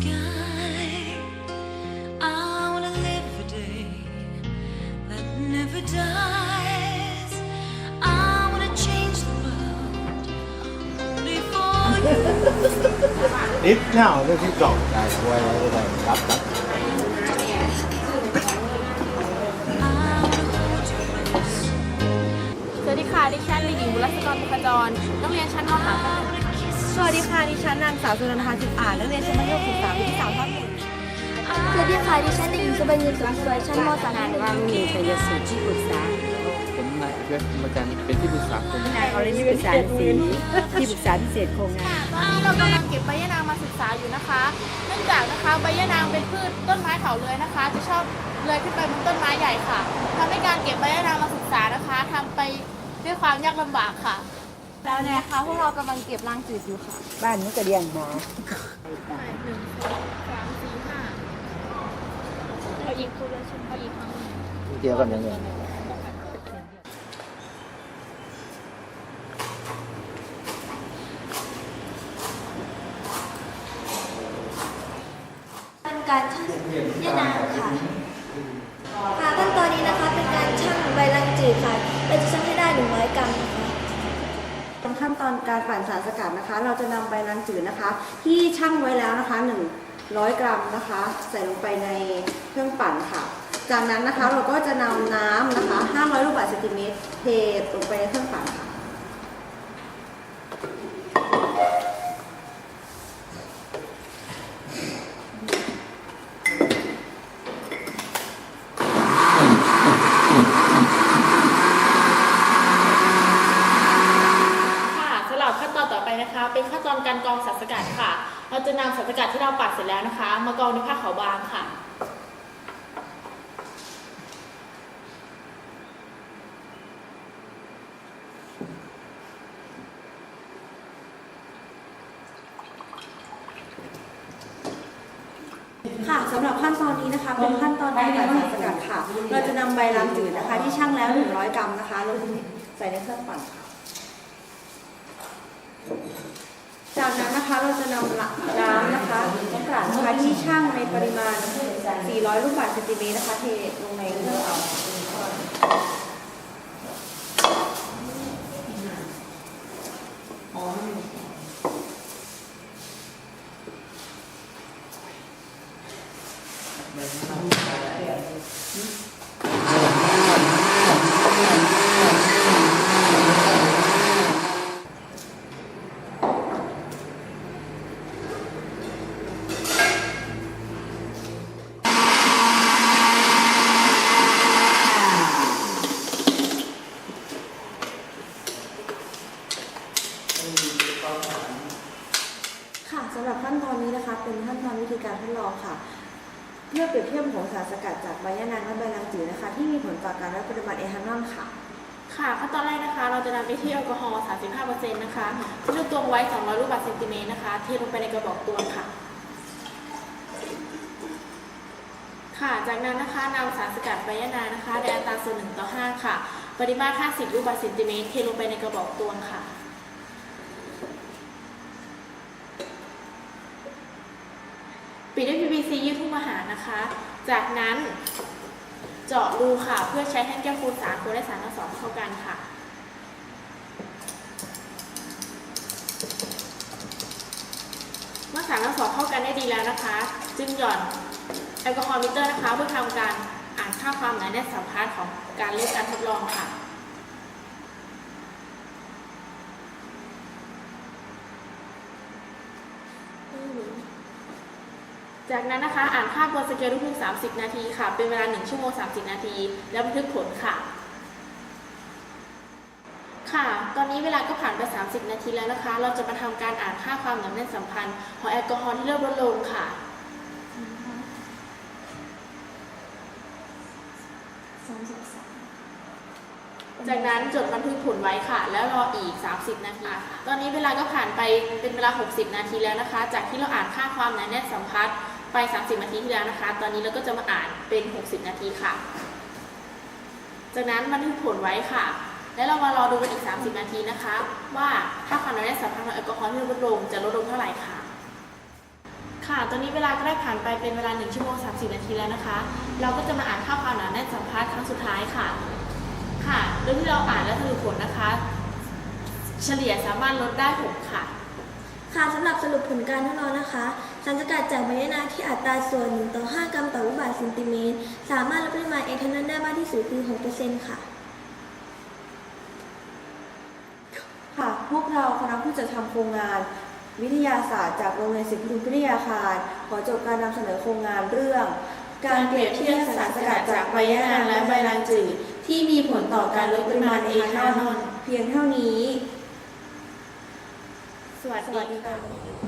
sky. I wanna live a day that never dies. I wanna change the world only for you. นิดเน่าเรื่องที่กล่องได้ไว้ไว้ไว้รับรับ I wanna hold you close. สวัสดีค่ะ ดิฉันลีหญิงบุรัสกรบุคจร นักเรียนชั้นม I .5 สวัสดีค่ะ ดิฉันนางสาวสุนันทาสิบอ่านนักเรียนชั้นมัธยมศึกษาปีที่สามภาคหนึ่งสวัสดีค่ะ ดิฉันเด็กหญิงสุบัญญินสุขสวยชั้นมสามว่ามีชัยสูตรที่ปรึกษา ผมนายเวชมาจันเป็นที่ปรึกษาคนนายอรินิปรึกษาสีที่ปรึกษาพิเศษโครงงานตอนนี้เรากำลังเก็บใบยะนางมาศึกษาอยู่นะคะ เนื่องจากนะคะใบยะนางเป็นพืชต้นไม้เขาเลื้อยนะคะ จะชอบเลื้อยขึ้นไปบนต้นไม้ใหญ่ค่ะทำให้การเก็บใบยะนางมาศึกษานะคะทำไปด้วยความยากลำบากค่ะ แล้วนะคะพวกเรากำลังเก็บรังจืดอยู่ค่ะบ้านนี้ก็เลี้ยงหมาหนึ่งสองสามสี่ห้าเอาอีกคนละชิ้นเอาอีกครั้งหนึ่งเกี่ยวกันยังไงเป็นการชั่งยะนางค่ะค่ะขั้นตอนนี้นะคะเป็นการชั่งใบรังจืดค่ะเราจะชั่งให้ได้100กรัมนะคะ ขั้นตอนการปั่นสารสกัดนะคะ เราจะนำใบรังจืดนะคะ ที่ชั่งไว้แล้วนะคะ 100 กรัมนะคะ ใส่ลงไปในเครื่องปั่นค่ะ จากนั้นนะคะเราก็จะนำน้ำนะคะ 500 ลูกบาศก์เซนติเมตรเทลงไปในเครื่องปั่นค่ะสำหรับขั้นตอนต่อไปนะคะ เป็นขั้นตอนการกรองสารสกัด ค่ะ เราจะนำสารสกัดที่เราปัดเสร็จแล้วนะคะ มากรองในผ้าขาวบางค่ะค่ะสำหรับขั้นตอนนี้นะคะเป็นขั้นตอนการปั่นสารสกัดค่ะ เราจะนำใบลางจืดนะคะ ที่ชั่งแล้ว 100 กรัมนะคะลงใส่ในเครื่องปั่นค่ะ จากนั้นนะคะเราจะนำน้ำนะคะน้ำกลั่นะคะที่ชั่งในปริมาณ 400 ลูกบาศก์เซนติเมตรนะคะเทลงในเครื่องเอา ค่ะสำหรับขั้นตอนนี้นะคะ เป็นขั้นตอนวิธีการทดลองค่ะ เพื่อเปรียบเทียบผงสารสกัดจากใบยะนางและใบลางจืดนะคะ ที่มีผลต่อการวัดปริมาณเอทานอลค่ะ ค่ะขั้นตอนแรกนะคะ เราจะนำไปที่แอลกอฮอล์ 35%นะคะที่เราตวงไว้ 200 ลูกบาศก์เซนติเมตรนะคะเทลงไปในกระบอกตวงค่ะ ค่ะ จากนั้นนะคะนำสารสกัดใบยะนางนะคะในอัตราส่วน1ต่อ5ค่ะ ปริมาตร 50 ลูกบาศก์เซนติเมตรเทลงไปในกระบอกตวงค่ะ ปิดด้วย PVC ยืดทุ่มอาหารนะคะ จากนั้นเจาะรูค่ะ เพื่อใช้แท่นแก้วคูณสารคูณและสารทั้งสองเข้ากันค่ะเมื่อสารทั้งสองเข้ากันได้ดีแล้วนะคะ จึงหย่อนแอลกอฮอล์มิเตอร์นะคะ เพื่อทำการอ่านค่าความหนาแน่นสัมพัทธ์ของการเลือกการทดลองค่ะ จากนั้นนะคะอ่านค่าบนสเกลทุกๆ30 นาทีค่ะ เป็นเวลา 1 ชั่วโมง 30 นาที แล้วบันทึกผลค่ะ ค่ะ ตอนนี้เวลาก็ผ่านไป 30 นาทีแล้วนะคะ เราจะมาทำการอ่านค่าความหนาแน่นสัมพันธ์ของแอลกอฮอล์ที่เริ่มลดลงค่ะจากนั้นจดบันทึกผลไว้ค่ะ แล้วรออีก 30 นาที ตอนนี้เวลาก็ผ่านไปเป็นเวลา 60 นาทีแล้วนะคะ จากที่เราอ่านค่าความหนาแน่นสัมพัทธ์ ไป 30 นาทีที่แล้วนะคะ ตอนนี้เราก็จะมาอ่านเป็น 60 นาทีค่ะ จากนั้นบันทึกผลไว้ค่ะ แล้วเรามารอดูกันอีก 30 นาทีนะคะ ว่าค่าความหนาแน่นสัมพัทธ์ของแอลกอฮอล์ที่ลดลงจะลดลงเท่าไหร่ค่ะ ค่ะตอนนี้เวลาก็ได้ผ่านไปเป็นเวลา 1 ชั่วโมง 30 นาทีแล้วนะคะ เราก็จะมาอ่านข้อความหนาแน่นสัมภาษณ์ครั้งสุดท้ายค่ะ ค่ะโดยที่เราอ่านและสรุปผลนะคะ เฉลี่ยสามารถลดได้ 6 ค่ะ ค่ะสำหรับสรุปผลการทดลองนะคะารสกัดจากใบยะนางที่อัตราส่วน1ต่อ5 กรัมต่อลูกบาศก์เซนติเมตร สามารถลดปริมาณเอทานอลได้มากที่สุดคือ6%ค่ะค่ะพวกเราคณะผู้จัดทำโครงงาน วิทยาศาสตร์จากโรงเรียนศิลปทุนพิทยาคาร ขอจบการนำเสนอโครงงานเรื่อง การเปรียบเทียบสารสกัดจากใบยะนางและใบลานจืดที่มีผลต่อการลดปริมาณเอทานอลเพียงเท่านี้ สวัสสวัสดีดีค่ะ